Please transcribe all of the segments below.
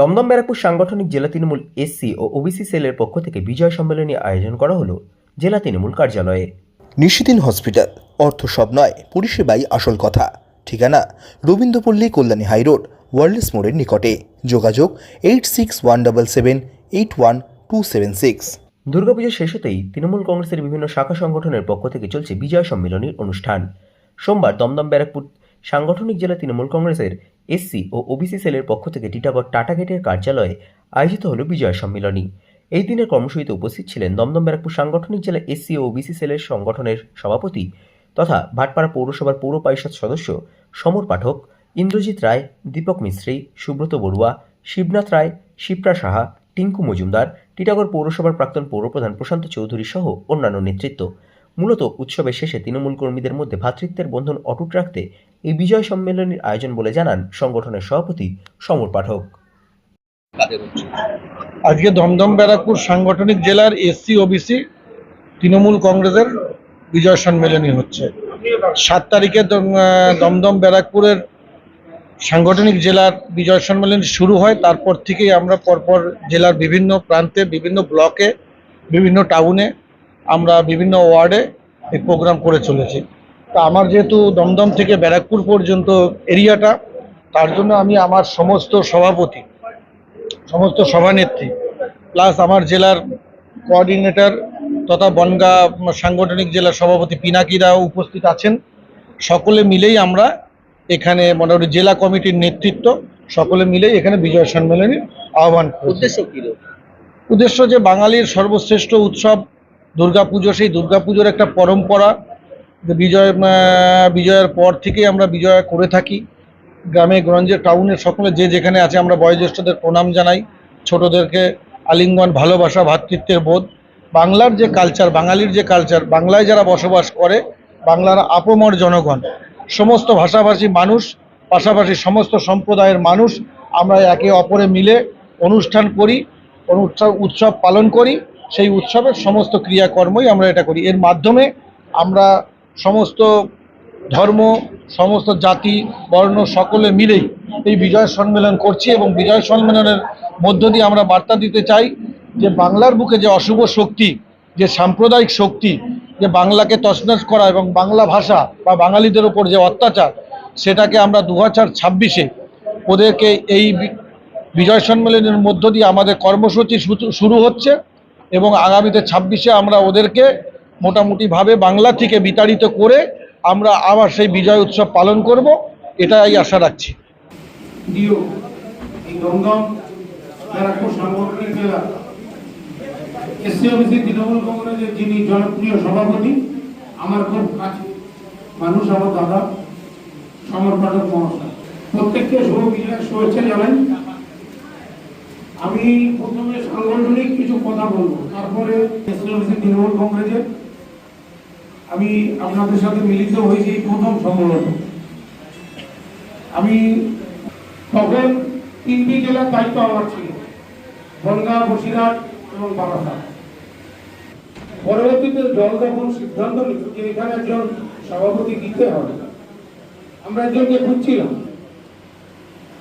দমদম ব্যারাকপুর সাংগঠনিক জেলা তৃণমূল এসসি ও ওবিসি সেলের পক্ষ থেকে বিজয় সম্মেলনী আয়োজন করা হলো জেলা তৃণমূল কার্যালয়ে। নিশিদিন হসপিটাল অর্থ সব নয় পরিষেবাই আসল কথা। ঠিকানা রবীন্দ্রপল্লী কল্যাণী হাইরোড ওয়ার্ল্ডস মোড়ের নিকটে। যোগাযোগ eight six one double seven eight one two seven six. Durga Puja শেষ হতেই তৃণমূল কংগ্রেসের বিভিন্ন শাখা সংগঠনের পক্ষ থেকে চলছে বিজয় সম্মেলনীর অনুষ্ঠান। সোমবার দমদম ব্যারাকপুর সাংগঠনিক জেলা তৃণমূল কংগ্রেসের এসসি ও ওবিসি সেলের পক্ষ থেকে টিটাগড় টাটা গেটের কার্যালয়ে আয়োজিত হল বিজয় সম্মেলনী। এই দিনের কর্মসূচিতে উপস্থিত ছিলেন দমদম ব্যারাকপুর সাংগঠনিক জেলা এসসি ও ওবিসি সেলের সংগঠনের সভাপতি তথা ভাটপাড়া পৌরসভার পৌর পরিষদ সদস্য, সমর পাঠক ইন্দ্রজিৎ রায়, দীপক মিস্ত্রি, সুব্রত বড়ুয়া, শিবনাথ রায়, শিপ্রা সাহা, টিঙ্কু মজুমদার, টিটাগড় পৌরসভার প্রাক্তন পৌরপ্রধান প্রশান্ত চৌধুরী সহ অন্যান্য নেতৃত্ব। মূলত উৎসবের শেষে তৃণমূল কর্মীদের মধ্যে ভ্রাতৃত্বের বন্ধন অটুট রাখতে এই বিজয় সম্মেলনের আয়োজন বলে জানান সংগঠনের সভাপতি সমর পাঠক। আজকে দমদম ব্যারাকপুর সাংগঠনিক জেলার এসসি ওবিসি তৃণমূল কংগ্রেসের বিজয় সম্মেলনী হচ্ছে। সাত তারিখে দম- দমদম ব্যারাকপুরের সাংগঠনিক জেলার বিজয় সম্মেলন শুরু হয়। তারপর থেকেই আমরা পরপর জেলার বিভিন্ন প্রান্তে, বিভিন্ন ব্লকে, বিভিন্ন টাউনে আমরা বিভিন্ন ওয়ার্ডে এই প্রোগ্রাম করে চলেছি। তা আমার যেহেতু দমদম থেকে ব্যারাকপুর পর্যন্ত এরিয়াটা তার জন্য আমি আমার সমস্ত সভাপতি সমস্ত সভানেত্রী প্লাস আমার জেলার কোঅর্ডিনেটর তথা বনগা সাংগঠনিক জেলার সভাপতি পিনাকিরাও উপস্থিত আছেন। সকলে মিলেই আমরা এখানে মোটামুটি জেলা কমিটির নেতৃত্ব সকলে মিলেই এখানে বিজয় সম্মেলনীর আহ্বান উদ্দেশ্য কি উদ্দেশ্য যে বাঙালির সর্বশ্রেষ্ঠ উৎসব দুর্গাপুজো সেই দুর্গাপুজোর একটা পরম্পরা বিজয় বিজয়ের পর থেকেই আমরা বিজয় করে থাকি। গ্রামে, গঞ্জে, টাউনে, সকলে যে যেখানে আছে আমরা বয়োজ্যেষ্ঠদের প্রণাম জানাই। ছোটদেরকে আলিঙ্গন, ভালোবাসা ভ্রাতৃত্বের বোধ। বাংলার যে কালচার বাঙালির যে কালচার বাংলায় যারা বসবাস করে, বাংলার আপমর জনগণ, সমস্ত ভাষাভাষী মানুষ, পাশাপাশি সমস্ত সম্প্রদায়ের মানুষ, আমরা একে অপরে মিলে অনুষ্ঠান করি অনুষ্ঠান উৎসব পালন করি। সেই উৎসবের সমস্ত ক্রিয়াকর্মই আমরা এটা করি। এর মাধ্যমে আমরা সমস্ত ধর্ম, সমস্ত জাতি, বর্ণ সকলে মিলেই এই বিজয় সম্মেলন করছি এবং বিজয় সম্মেলনের মধ্য দিয়ে আমরা বার্তা দিতে চাই যে বাংলার বুকে যে অশুভ শক্তি, যে সাম্প্রদায়িক শক্তি, যে বাংলাকে তছনছ করা এবং বাংলা ভাষা বা বাঙালিদের ওপর যে অত্যাচার, সেটাকে আমরা দু হাজার ছাব্বিশে ওদেরকে এই বিজয় সম্মেলনের মধ্য দিয়ে আমাদের কর্মসূচি শুরু হচ্ছে এবং আগামীতে ছাব্বিশে আমরা ওদেরকে মোটামুটিভাবে বাংলা থেকে বিতাড়িত করে আমরা আবার সেই বিজয় উৎসব পালন করব, এটাই আশা রাখছি। তৃণমূল কংগ্রেসের জনপ্রিয় আমার খুব মানুষ আমি প্রথমে সাংগঠনিক কিছু কথা বলব, তারপরে তৃণমূল কংগ্রেসের আমি আপনাদের সাথে মিলিত হয়েছি প্রথম সম্মেলন। আমি তখন তিনটি জেলার দায়িত্ব আমার ছিল, বনগা, বসিরহাট এবং বারাসাত। পরবর্তীতে দল তখন সিদ্ধান্ত নিল যে এখানে একজন সভাপতি দিতে হবে। আমরা একজনকে খুঁজছিলাম।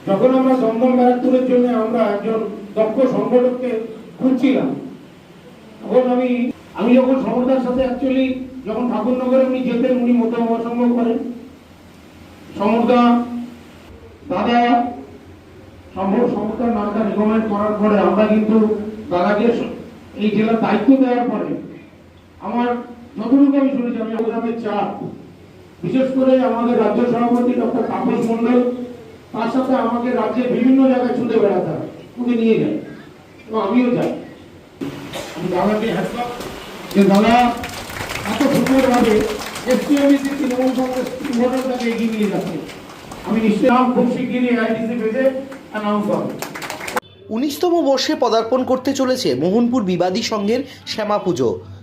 যখন আমরা দমদম ব্যারাকপুরের জন্য আমরা একজন দক্ষ সংগঠককে খুঁজছিলাম, তখন আমি আমি যখন সমর্দার সাথে অ্যাকচুয়ালি যখন ঠাকুরনগরে উনি যেতেন, উনি মতো অসম্ভব করেন। সমর্দা, দাদা, সম্ভব সমস্যার নামটা রিকমেন্ড করার পরে আমরা কিন্তু দাদাকে এই জেলার দায়িত্ব দেওয়ার পরে আমার যতটুকু আমি শুনেছি, আমি গ্রামের চাপ বিশেষ করে আমাদের রাজ্য সভাপতি ডক্টর তাপস মন্ডল তার সাথে আমাকে রাজ্যে বিভিন্ন জায়গায় ছুটে বেড়াতে হয়। উনি নিয়ে যায় এবং আমিও যাই। আমি দাদাকে হ্যাঁ যে দাদা এত সুন্দরভাবে তৃণমূল কংগ্রেস এগিয়ে নিয়ে যাচ্ছে? আমি নাম খুব শিগগিরই আইডিসি পেজে অ্যানাউন্স হবে উনিশতম বর্ষে পদার্পণ করতে চলেছে মোহনপুর বিবাদী সংঘের শ্যামা পুজো।